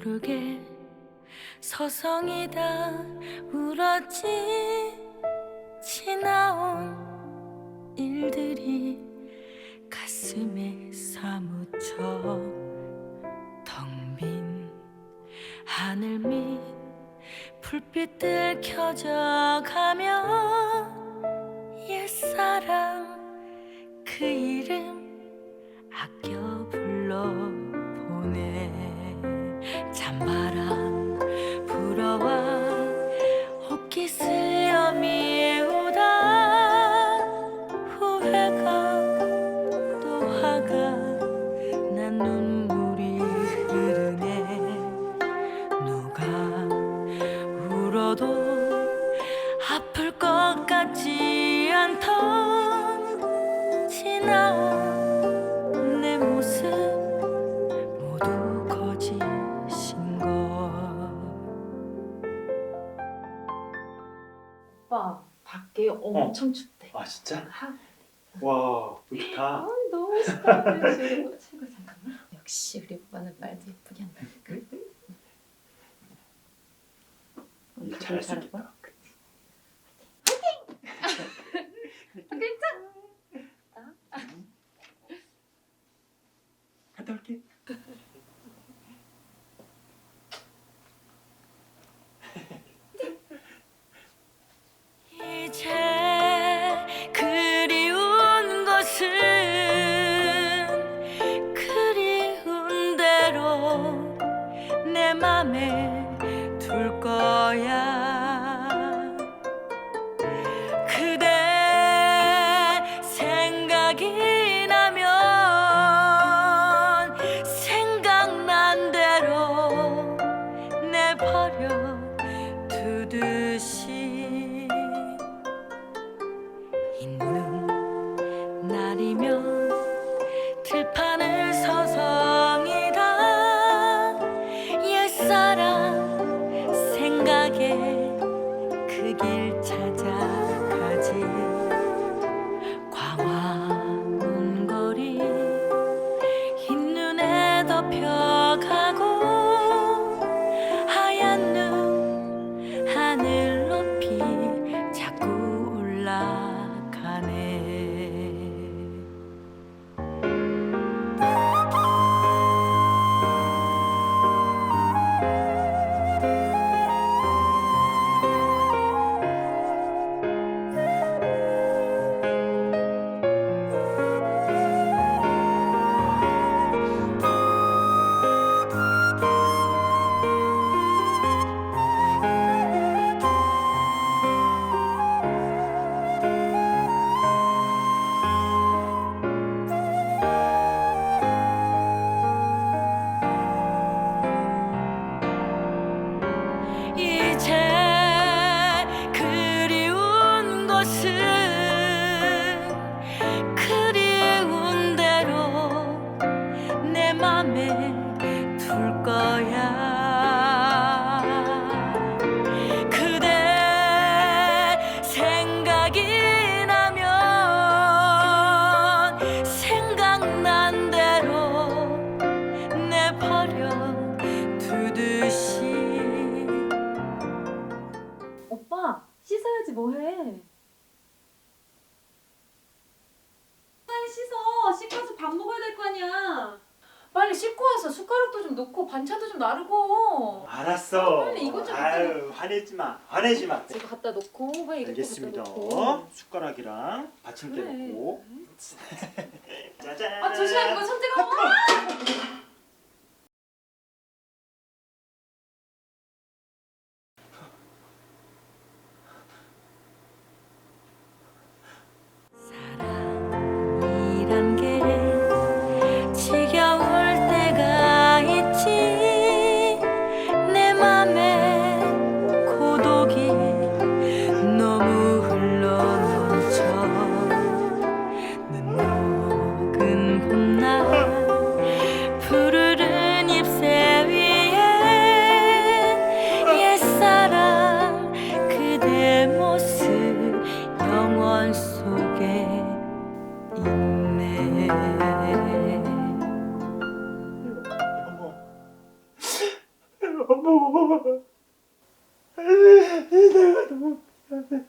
모르게 서성이다 울었지. 지나온 일들이 가슴에 사무쳐 텅 빈 하늘 밑 불빛들 켜져 가며 옛사랑 그 이름 아플 것 같지 않던 지나온 내 모습 모두 거짓인 걸 오빠 밖에 엄청 춥대. 아 진짜? 하, 와 좋다. 아, 너무 멋있다. 최고 최고 잠깐만. 역시 우리 오빠는 말도 예쁘게 한다니까. 일 잘할 수 있겠다. Türkiye. 듯이 있는 날이면 들판을 서성이다. 옛사랑 생각에 그 길 찾아가지. 광화문 거리 흰 눈에 덮여 맘에 둘 거야 그대 생각이 나면 생각난 대로 내버려 두듯이 오빠 씻어야지 뭐해? 빨리 씻어. 씻어서 밥 먹어야 될 거 아니야. 빨리 씻고 와서 숟가락도 좀 놓고 반찬도 좀 나르고. 알았어. 빨리 이것 좀 아유 화내지 마. 화내지 마. 이거 갖다 놓고 빨리 이거 알겠습니다. 갖다 놓고. 숟가락이랑 받침대 그래. 놓고. 짜잔. 아 조심해 이거 손 뜨거워. 있네. 여보 내가 너무 미안해.